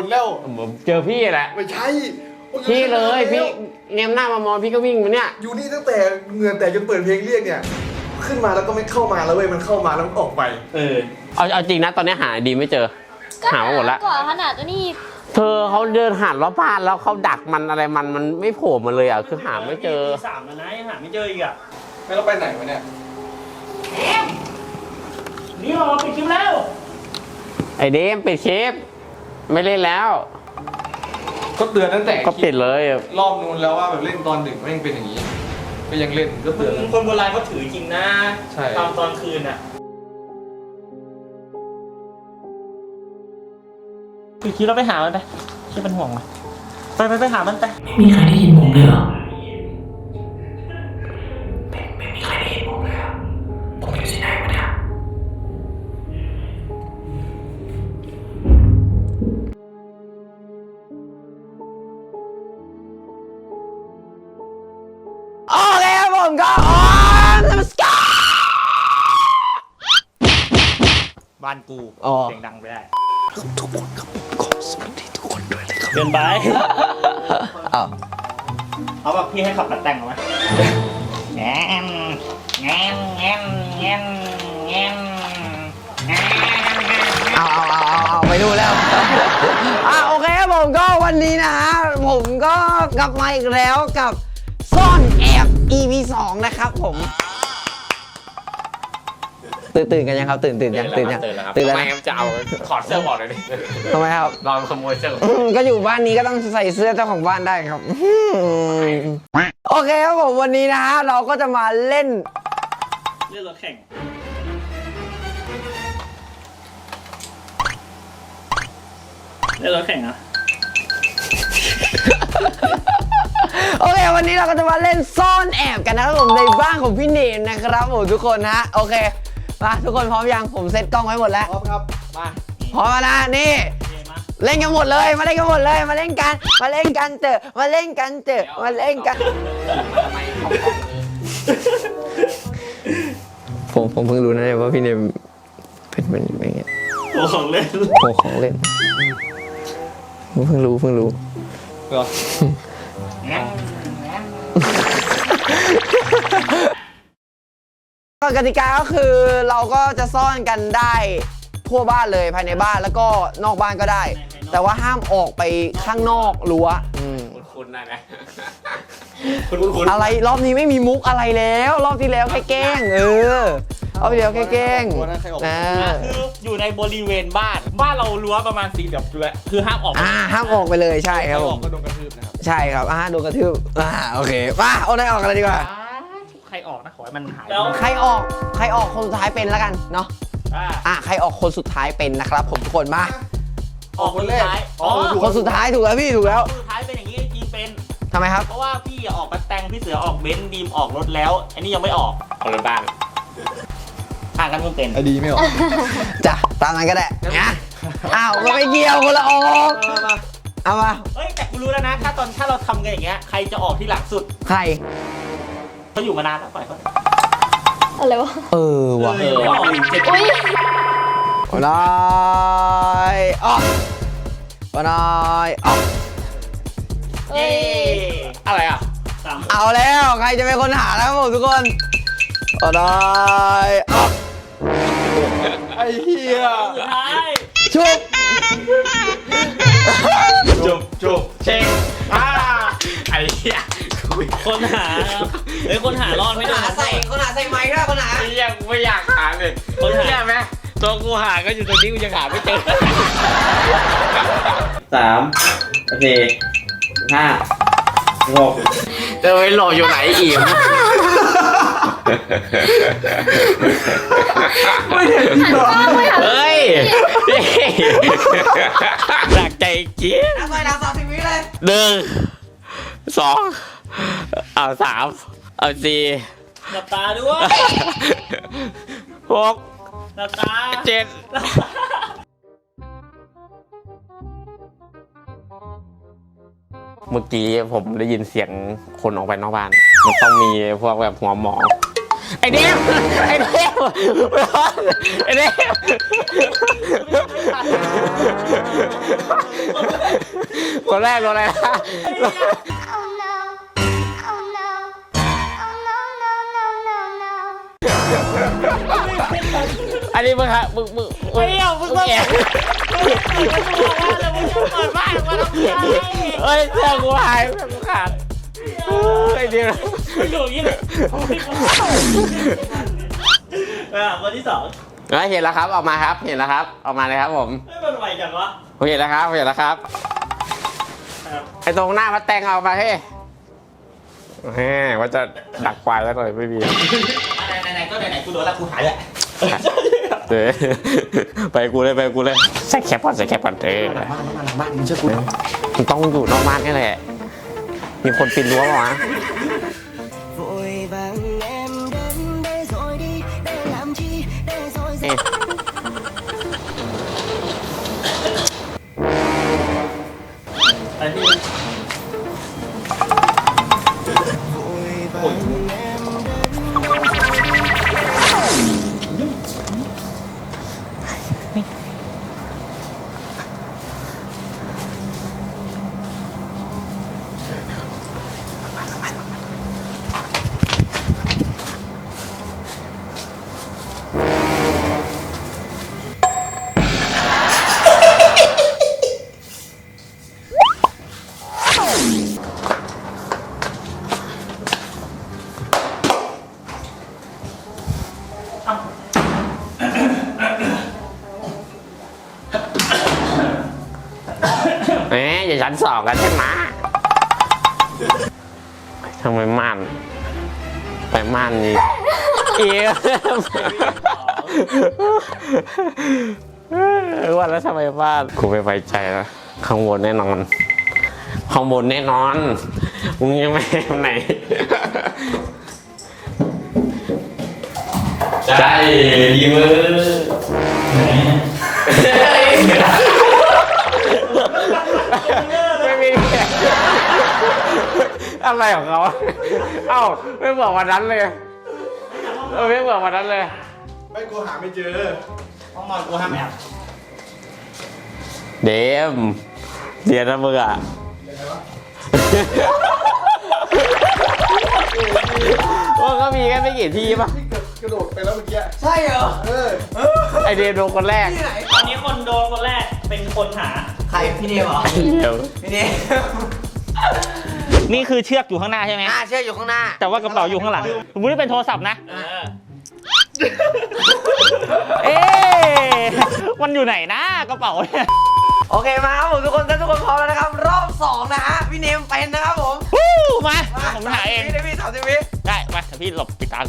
คนแล้วผมเจอพี่แหละ ไม่ใช่พี่เลยพี่เงมหน้ามามองพี่ก็วิ่งมาเนี่ยอยู่นี่ตั้งแต่เหงื่อแต่จนเปิดเพลงเรียกเนี่ย ขึ้นมาแล้วก็ไม่เข้ามาแล้วเว้ยมันเข้ามาแล้วมันออกไป เออเอาเอาจริงนะตอนนี้หาดีไม่เจอ หามาหมดละก่อนขนาดนี้เธอเขาเดินหารอบบ้านแล้วเขาดักมันอะไรมันมันไม่โผล่มาเลยอะคือหาไม่เจอสามแล้วนะยังหาไม่เจออีกอะไม่ต้องไปไหนวะเนี่ยนี่เราปิดคลิปแล้วไอเดมปิดคลิป ไม่เล่นแล้ว ก็เตือนตั้งแต่ก็ปิดเลยรอบนู้นแล้วว่าแบบเล่นตอนดึกไม่งเป็นอย่างนี้ ก็ยังเล่นก็เตือน คนโบราณเขาถือจริงนะใช่ ตอนตอนคืนอะปิดคลิปแล้วไปหามันไปที่เป็นห่วงมันไปไปไปหามันไปไม่มีใครได้ยินผมเลยเหรอ บ้านกูอ๋อ เสียงดังไปได้ทุกคนครับขอสวัสดีทุกคนด้วยเลยครับเดินไป อ้าวเอาแบบพี่ให้ขับตัดแต่งเอาไหมแงนแงนแงนแงนแงนแงนเอาเอาเอาเอาเอาไปดูแล้ว อะโอเคครับผมก็วันนี้นะฮะผมก็กลับมาอีกแล้วกับซ่อนแอบ EP 2 นะครับผม ตื่นตื่นกันยังครับ ตื่นตื่นยังตื่นยังตื่นแล้วไม่นะงั้นจะเอาถอดเสื้อออกเลยดิทำไมครับลองขโมยเสื้ออืมก็อยู่บ้านนี้ก็ต้องใส่เสื้อเจ้าของบ้านได้ครับอืมโอเคครับผมวันนี้นะฮะเราก็จะมาเล่น เลือกรถแข่งเลือกรถแข่งเหรอะโอเค วันนี้เราก็จะมาเล่นซ่อนแอบกันนะครับผมในบ้านของพี่เนมนะครับผมทุกคนนะโอเค มาทุกคนพร้อมยังผมเซตกล้องไว้หมดแล้ว พร้อมครับพร้อมแล้วนะนี่เกมอะเล่นกันหมดเลย มาเล่นกันหมดเลย มาเล่นกัน มาเล่นกันเถอะมาเล่นกันเถอะมาเล่นกัน ผมผมเพิ่งรู้นะเนี่ยว่าพี่เนมเป็นเป็นอย่างเงี้ยโอ้ของเล่นโหของเล่นผมเพิ่งรู้เพิ่งรู้ เหรอ ก็กติกาก็คือเราก็จะซ่อนกันได้ทั่วบ้านเลยภายในบ้านแล้วก็นอกบ้านก็ได้ แต่ว่าห้ามออกไปข้างนอกรั้วอืมคุณนะนะคุณคุณอะไรรอบนี้ไม่มีมุกอะไรแล้ว รอบที่แล้วแค่แกล้งเออรอบที่แล้วแค่แกล้งวันนั้นใครออกนะคืออยู่ในบริเวณบ้าน บ้านเรารั้วประมาณสี่เหลี่ยมด้วยคือห้ามออกอ่าห้ามออกไปเลยใช่ครับใครผออมกก็โดนกระทืบนะครับใช่ครับอ่าโดนกระทืบอ่าโอเคมาเอาได้ออกกันเลยดีกว่าใค รออกนะขอให้มันหายใครออกใครออกคนสุดท้ายเป็นแล้วกันเนาะอ่าอ่าใครออกคนสุดท้ายเป็นนะครับ ผมทุกคนมาออกคนแรกอ๋อคนสุดท้ายถูกแล้วพี่ถูกแล้วคนสุดท้ายเป็นอย่างนี้จีเป็น ทำไมครับ เพราะว่าพี่ออกมาแต่งพี่เสือออกเบนซ์ดีมออกรถแล้ว อันนี้ยังไม่ออกเอารถบ้านห่างกันมึงเป็น ไอดีไม่ออก จ้ะตามนั้นก็ได้นะอ้าวมันไม่เกี่ยวคนละออกเอามาเฮ้ยแต่กูรู้แล้วนะ ถ้าตอนถ้าเราทำกันอย่างเงี้ยใครจะออกที่หลังสุด ใคร เขาอยู่มานานแล้วปล่อยเขาอะไรวะเออว่ะเออออกอีกเจ็ดอุ้ยวันนายออกวันนายออกเย้อะไรอะสามเอาแล้วใครจะเป็นคนหาแล้วครับผมทุกคนวันนายออกไอ้เหี้ยสุดท้ายชุบจบจบเช็คอ่าไอ้เหี้ย คุยคนหาเฮ้ยคนหารอดไม่ได้หาใส่คนหาใส่ไม้ด้วยคนหาไอ้เหี้ยกูไม่อยากหาเลยคนหาเชื่อไหมตัวกูหาก็อยู่ตรงนี้กูยังหาไม่เจอสามสี่ห้าหกจะไปหลอกอยู่ไหนอิ่มไม่เห็นจริงเหรอเฮ้ยหนักใจเจี๊ยบนับไปนับสามสิบวิเลย หนึ่งสอง เอาสามเอาสี่หลับตาด้วยหกหลับตาเจ็ดหลับตาเมื่อกี้ผมได้ยินเสียงคนออกไปนอกบ้าน มันต้องมีพวกแบบหัวหมอ ไอเดมไอเดมไอเดมคนแรกโดนอะไรนะ อันนี้มึงฮะมึงมึงไม่เอามึงต้องแอบเปิดบ้านมาทำไมเฮ้ยเสื้อกูหายเสื้อกูขาดไอเดียวไม่อยู่อย่างนี้เลยอะคนที่สองเห็นแล้วครับออกมาครับเห็นแล้วครับออกมาเลยครับผมไม่เป็นไรจังวะผมเห็นแล้วครับผมเห็นแล้วครับไอตรงหน้าพัดแตงเอามาเฮ้แหมว่าจะดักควายแล้วหน่อยไม่มีไหนๆก็ไหนๆกูโดนแล้วกูหายแล้ว เด้ไปกูเลยไปกูเลยใส่แคปก่อนใส่แคปก่อนเด้อบ้านมึงเชื่อกูมันต้องอยู่นอกบ้านนี่แหละ มีคนปีนรั้วเปล่าวะ vội vàng em đến đây rồi đi để làm chi để rồi เอ๊ะอัน ชั้นสองกันใช่ไหมทำไมม่านไปม่านนี่เอียว่าแล้วทำไมบ้านกูไม่ไว้ใจนะข้างบนแน่นอนข้างบนแน่นอนมึงยังไม่ไปไหนใจดีมือ ไม่มีอะไรของเขาเอ้าไม่บอกวันนั้นเลยเออไม่บอกวันนั้นเลย ไม่กูหาไม่เจอห้องนอนกูห้ามแอบเดมเดียนนะมึงอะว่าก็มีแค่ไม่กี่ที่ป่ะนี่กระโดดไปแล้วเมื่อกี้ใช่เหรอ เออ ไอเดมโดนคนแรก ที่ไหน ตอนนี้คนโดนคนแรกเป็นคนหาใครพี่เนมเหรอเดี๋ยวพี่เนมนี่คือเชือกอยู่ข้างหน้าใช่ไหม อ่าเชื่ออยู่ข้างหน้าแต่ว่ากระเป๋าอยู่ข้างหลังสมมติว่าเป็นโทรศัพท์นะ เอ๊ะมันอยู่ไหนนะกระเป๋าเนี่ย โอเคมาครับผมทุกคนถ้าทุกคนพร้อมแล้วนะครับ รอบสองนะฮะพี่เนมเป็นนะครับผมวู้มาผมหาเอง พี่เนมพี่สามสิบวิได้มาเดี๋ยวพี่หลบปิดตา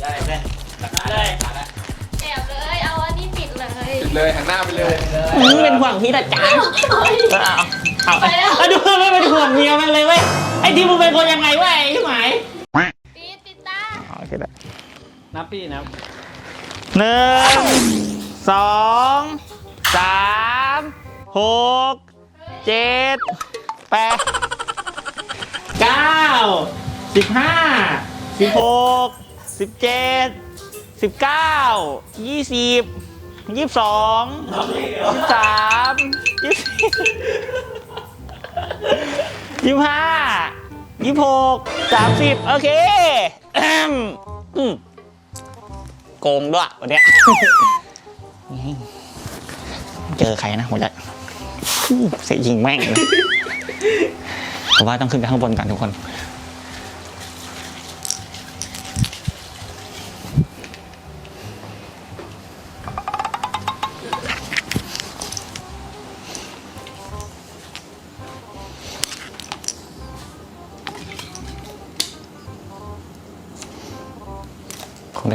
ได้ได้ได้ ปิดเลยเลยหันหน้าไปเลยเป็นห่วงพี่นะจ๊ะเอาเอาไปแล้วเอาดูไม่เป็นห่วงเมียมันเลยเว้ย ไอ้ที่มึงเป็นคนยังไงวะไอ้หมายปิดปิดตาโอเคได้นับพี่นับหนึ่งสองสามหกเจ็ดแปดเก้าสิบห้าสิบหกสิบเจ็ดสิบเก้ายี่สิบ ยี่สิบสองยี่สิบสามยี่สิบยี่สิบห้ายี่สิบหกสามสิบโอเคอืมโกงด้วยวันเนี้ยเจอใครนะผมจะเสียยิงแม่งเลยผมว่าต้องขึ้นไปข้างบนกันทุกคน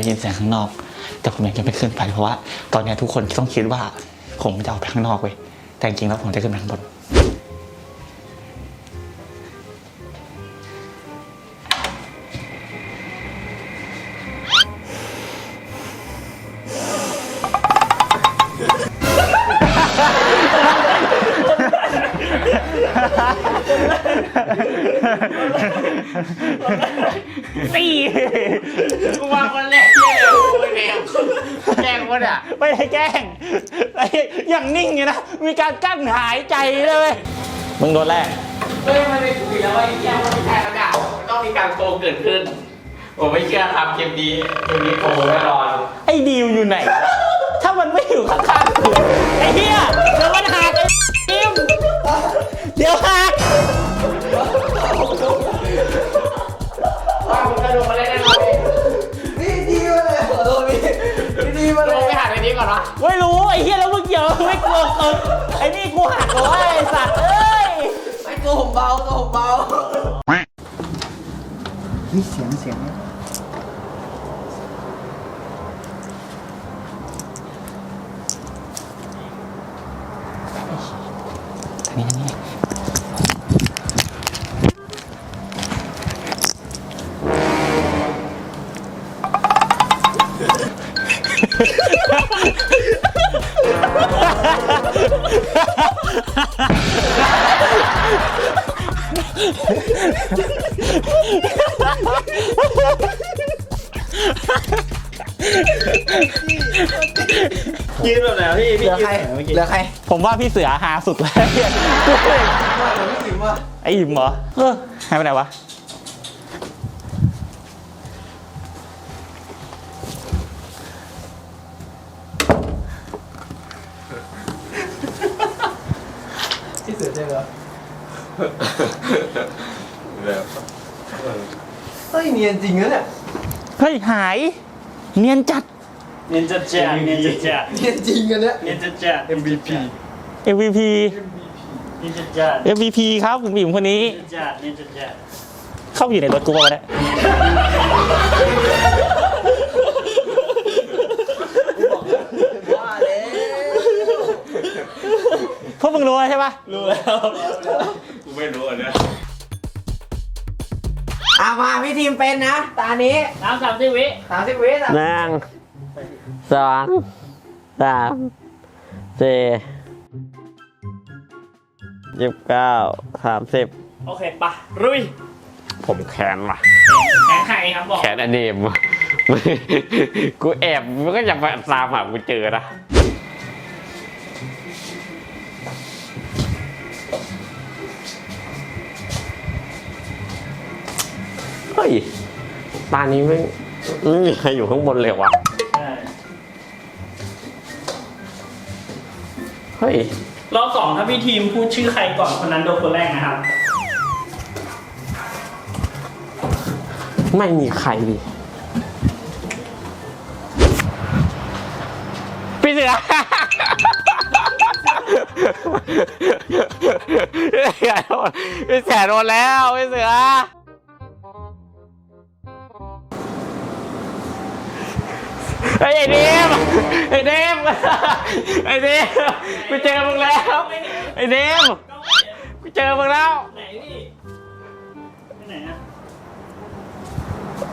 ยินเสียงข้างนอก แต่ผมยังจะไม่ขึ้นไปเพราะว่า ตอนนี้ทุกคนต้องคิดว่า ผมจะออกไปข้างนอกเว้ยแต่จริงแล้วผมจะขึ้นไปข้างบนสี่กูมาคนแรก เลยกูไม่เองแกล้งวะเนี่ยไม่ได้แกล้งไอ้อย่างนิ่งอยู่นะ มีการกั้นหายใจเลยเว้ยมึงโดนแรก เฮ้ยมันไม่คุยแล้วว่าไอ้แกล้งมันไม่ใช่แล้วเนี่ยมันต้องมีการโกงเกิดขึ้น ผมไม่เชื่อครับเกมนี้เกมนี้โกงแน่นอน ไอ้ดิวอยู่ไหน ถ้ามันไม่อยู่ข้างๆกูไอ้เหี้ยเดี๋ยวมันหักไอ้ดิมเดี๋ยวหัก นนี้ก่อนวะไม่รู้ไอ้เหี้ยแล้วมึงเกี่ยวไม่กลัวเออไอ้นี่กูหักเหรอวะไอ้สัตว์เอ้ยไม่ตัวผมเบาตัวผมเบาเฮ้ยเสียงเสียง ยืนแบบไหนวะพี่เหพี่ลือยืนใครแบบไหนเมื่อกี้เหลือใครผมว่าพี่เสือหาสุดแล้วไอ้อิ่มเหรอเออหายไปไหนวะ เฮ้ยเนียนจริงนะเนี่ยเฮ้ยหาย เนียนจัด เนียนจัดจ้าเนียนจัดจ้าเนียนจริงอันเนี้ยเนียนจัดจ้า MVP MVP เนียนจัดจ้า MVP ครับผมอิ่มคนนี้ เนียนจัดเนียนจัดจ้าเข้าไปอยู่ในรถกูป่าวะเนี่ พวกมึงรู้แล้วใช่ปะรู้แล้วกูไม่รู้อะเนี่ยอะมาพี่ทีมเป็นนะ ตานี้น้ำสามสิบวิสามสิบวิสามหนึ่งสองสามสี่ยี่สิบเก้าสามสิบโอเคปะรุยผมแค้นว่ะ แข่งใครครับบอก แค้นอเนมว่ะกูแอบมันก็จะมาตามหากูเจอนะ ย ตานี้ไม่ไม่มีใครอยู่ข้างบนเลยวะใช่เฮ้ย รอบสองถ้าพี่ทีมพูดชื่อใครก่อนคนนั้นโดนคนแรกนะครับ ไม่มีใครดิพี่เสือ พี่เสือโดนพี่เสือโดนแล้วพี่เสือ ไอ้ยไอ้เดมไอ้เดมไอ้เดมกูเจอมึงแล้วไอ้เดมกูเจอมึงแล้วไหนพี่ไปไหนอะ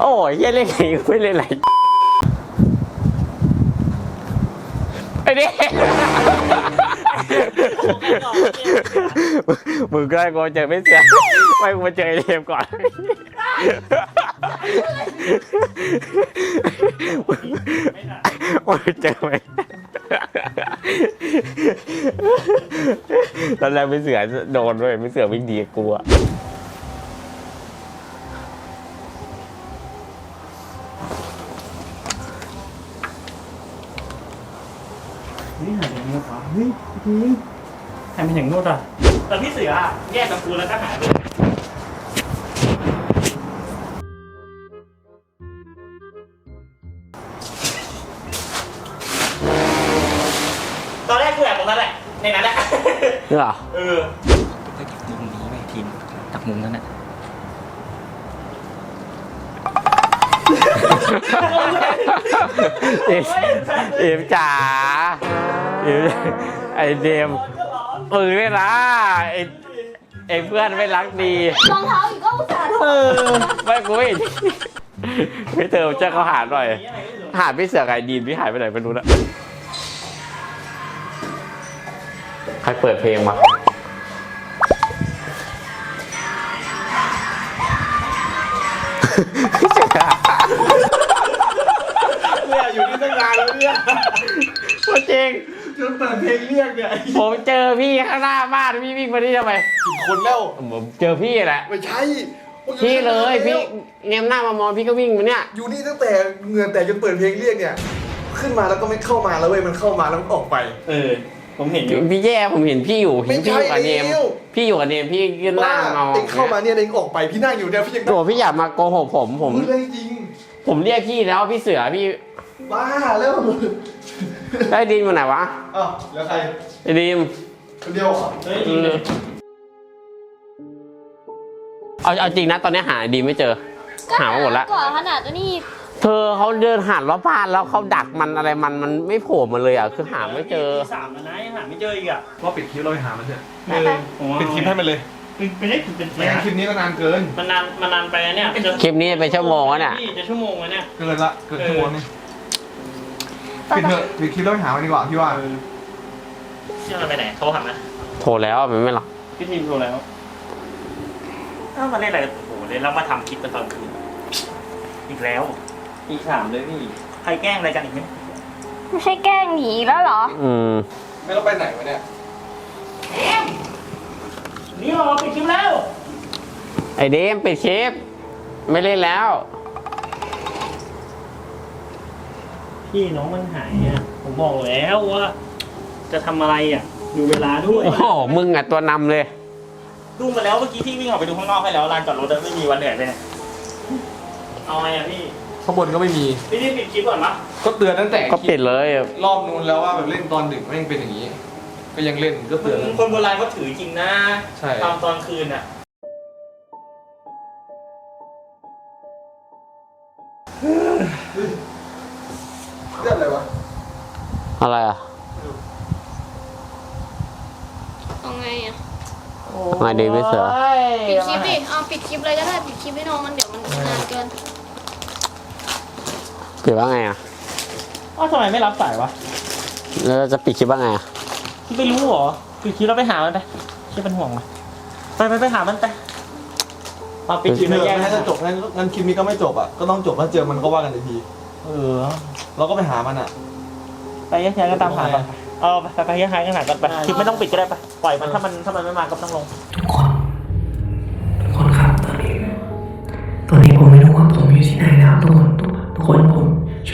โอ้ยเหี้ยเล่นไงกูไม่เล่นอะไรไอ้นี่มึงก็ได้กูเจอไม่เสียไม่กูมาเจอไอ้เทมก่อน มึงเจอไหมตอนแรกไม่เสือโดนด้วยไม่เสือวิ่งดีกับกูอะนี่หายไปไหนวะเฮ้ยพี่ทีมหายไปไหนหมดอะแต่พี่เสืออะแยกกับกูแล้วก็หายไปเลย นี่เหรอเออไปจากมุมนี้ไปทีมจากมุมนั้นน่ะเอฟเอฟจ๋าเอฟไอเดมมือไม่ละไอไอเพื่อนไม่รักดีรองเท้าอีกก็อุตส่าห์ถอเอดอไม่กูไม่เห็นไม่เติมเจ้าเขาหาหน่อย หาพี่เสือไก่ดีนพี่หายไปไหนไม่รู้นะ ใครเปิดเพลงมาเนี่ยอยู่ที่ตั้งนานแล้วเนี่ยโคตริงจนเปิดเพลงเรียกเนี่ยผมเจอพี่ข้างหน้าบ้านพี่วิ่งมาที่ทำไมผิดคนแล้วผมเจอพี่แหละไม่ใช่พี่เลยพี่เงยหน้ามามองพี่ก็วิ่งมาเนี่ย อยู่นี่ตั้งแต่เงื่นแต่จนเปิดเพลงเรียกเนี่ย ขึ้นมาแล้วก็ไม่เข้ามาแล้วเว้ยมันเข้ามาแล้วมันออกไป เออ ผมเห็นอยู่ พี่แย่ผมเห็นพี่อยู่ไม่พี่ใช่อยู่กับเนมแล้วพี่อยู่กับเนมพี่ยืนหน้าบ้ามาเองเข้ามาเนี่ยเองออกไปพี่นั่งอยู่เนี่ยพี่ยังตัวพี่อยากมาโกหกผมผม พูดเรื่องจริงผมเรียกพี่แล้วพี่เสือพี่บ้าแล้วได้ดินมาไหนวะอ้าวแล้วใครไอ้ดิมคนเดียวเหรอเฮ้ยเออเอาเอาจริงนะตอนนี้หาไอ้ดีมไม่เจอ หามาหมดละ ก่อนขนาดนี้ เธอเขาเดินหันรอบบ้านแล้วเขาดักมันอะไรมันมันไม่โผล่มาเลยอะคือหาไม่เจอ ตีสามแล้วนะยังหาไม่เจออีกอะว่าปิดคลิปเราไปหามันเถอะเออผมว่าปิดคลิปให้มันเลยเป็นเป็นได้เป็นไม่งั้นคลิปนี้ก็นานเกิน มันนานมันนานไปนะเนี่ยจะคลิปนี้เป็นชั่วโมงแล้วเนี่ยพี่จะชั่วโมงแล้วเนี่ย เกินละ เกินชั่วโมงนึงปิดเถอะปิดคลิปแล้วไปหามันดีกว่าพี่ว่า เชื่อมันไปไหนโทรหามันโผล่แล้วมันไม่หรอกพี่ทีมโทรแล้วเอ้ามาเล่นอะไรกันโอ้โหเล่นแล้วมาทำคลิปกันตอนคืนอีกแล้ว อีกถามเลยพี่ ใครแกล้งอะไรกันอีกไหมไม่ใช่แกล้งหนีแล้วเหรอ อืม ไม่ต้องไปไหนวะเนี่ย นี่เราปิดคลิปแล้ว ไอเดมปิดคลิป ไม่เล่นแล้ว พี่น้องมันหายอะ ผมบอกแล้วว่า จะทำอะไรอะ ดูเวลาด้วย โอ้โห มึงอะตัวนำเลย ดูมาแล้วเมื่อกี้พี่วิ่งออกไปดูข้างนอกให้แล้วลานจอดรถอะไม่มีวันเหนื่อยเลยเนี่ยเอาไงอะพี่ ข้างบนก็ไม่มีพี่ที่ปิดคลิปก่อนปะก็เตือนตั้งแต่ก็ปิดเลยรอบนู้นแล้วว่าแบบเล่นตอนดึกไม่งเป็นอย่างนี้ ก็ยังเล่นก็เตือนคนโบราณก็ถือจริงนะใช่ ตอนตอนคืนอะ เรื่องอะไรวะอะไรอะเอาไงอะไงดีไม่เสือ ปิดคลิปดิเอาปิดคลิปเลยก็ได้ปิดคลิปให้น้องมันเดี๋ยวมันนานเกิน ปิดว่าไงอะอ้าวทำไมไม่รับสายวะแล้วจะปิดคลิปว่าไงอะไม่รู้เหรอปิดคลิปแล้วไปหามันไปคิดเป็นห่วงมันไปไปไปหามันไปมาปิดคลิปเถแล้วแยกอะถ้าจะจบงั้นงั้นคลิปนี้ก็ไม่จบอะก็ต้องจบถ้าเจอมันก็ว่ากันอีกทีเออ เราก็ไปหามันอะ ไปแยกย้ายกันตามหาไปเอาไปไปไปแยกย้ายกันหากันไปคลิปไม่ต้องปิดก็ได้ไปปล่อยมันถ้ามันถ้ามันไม่มาก็ไม่ต้องลง ทุกคน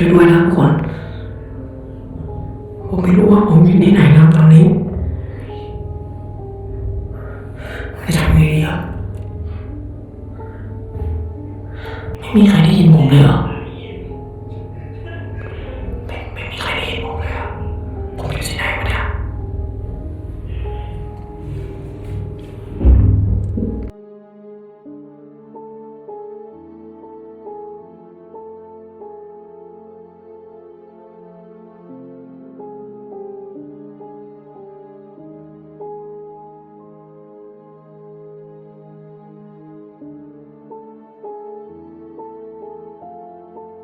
ช่วยด้วยนะครับทุกคน ผมไม่รู้ว่าผมอยู่ที่ไหนนะครับตอนนี้จะทำไงดีอะไม่มีใครได้ยินผมเลยเหรอ